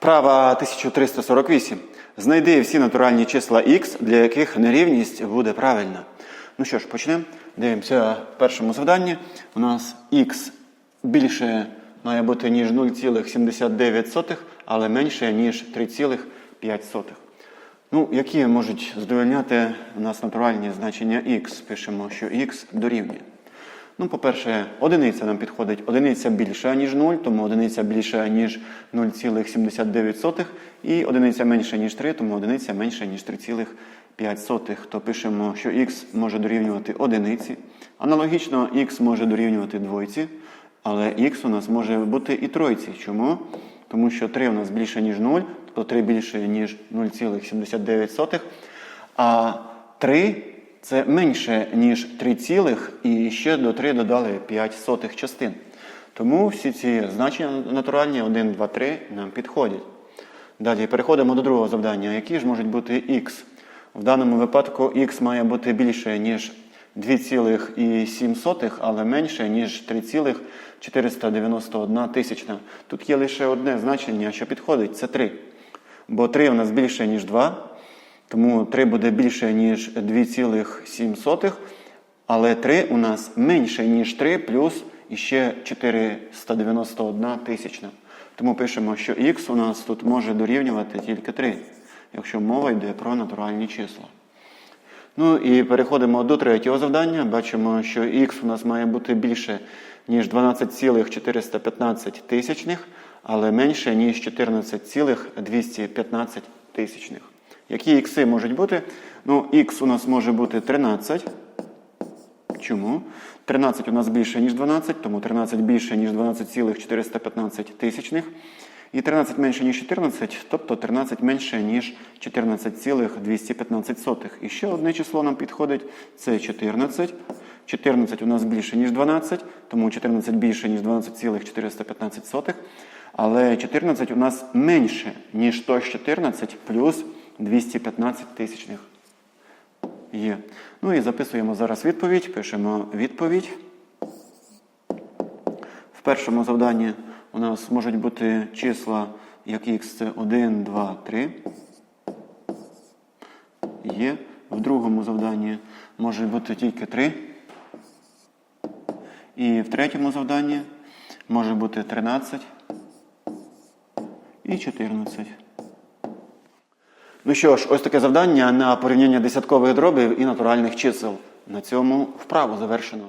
Вправа 1348. Знайди всі натуральні числа х, для яких нерівність буде правильна. Ну що ж, почнемо. Дивимося в першому завданні. У нас х більше має бути, ніж 0,79, але менше, ніж 3,5. Ну, які можуть задовольняти у нас натуральні значення х? Пишемо, що х дорівнює. Ну, по-перше, одиниця нам підходить. Одиниця більша, ніж 0, тому одиниця більша, ніж 0,79. І одиниця менша, ніж 3, тому одиниця менша, ніж 3,5. То пишемо, що х може дорівнювати одиниці. Аналогічно, х може дорівнювати двойці, але х у нас може бути і тройці. Чому? Тому що 3 у нас більше, ніж 0, тобто 3 більше, ніж 0,79. А 3 це менше, ніж 3 цілих, і ще до 3 додали 5 сотих частин. Тому всі ці значення натуральні 1, 2, 3 нам підходять. Далі переходимо до другого завдання. Які ж можуть бути х? В даному випадку х має бути більше, ніж 2,7, але менше, ніж 3,491 тисячна. Тут є лише одне значення, що підходить це 3. Бо 3 у нас більше, ніж 2. Тому 3 буде більше, ніж 2,7, але 3 у нас менше, ніж 3, плюс іще 491 тисячна. Тому пишемо, що х у нас тут може дорівнювати тільки 3, якщо мова йде про натуральні числа. Ну і переходимо до третього завдання. Бачимо, що х у нас має бути більше, ніж 12,415 тисячних, але менше, ніж 14,215 тисячних. Які ікси можуть бути? Ну, х у нас може бути 13. Чому? 13 у нас більше, ніж 12, тому 13 більше, ніж 12,415 тисячних. І 13 менше, ніж 14, тобто 13 менше, ніж 14,215. І ще одне число нам підходить це 14. 14 у нас більше, ніж 12, тому 14 більше, ніж 12,415. Але 14 у нас менше, ніж 114 плюс 215 тисячних. Є. Ну і записуємо зараз відповідь. Пишемо відповідь. В першому завданні у нас можуть бути числа, як х це 1, 2, 3. Є. В другому завданні може бути тільки 3. І в третьому завданні може бути 13 і 14. Ну що ж, ось таке завдання на порівняння десяткових дробів і натуральних чисел. На цьому вправу завершено.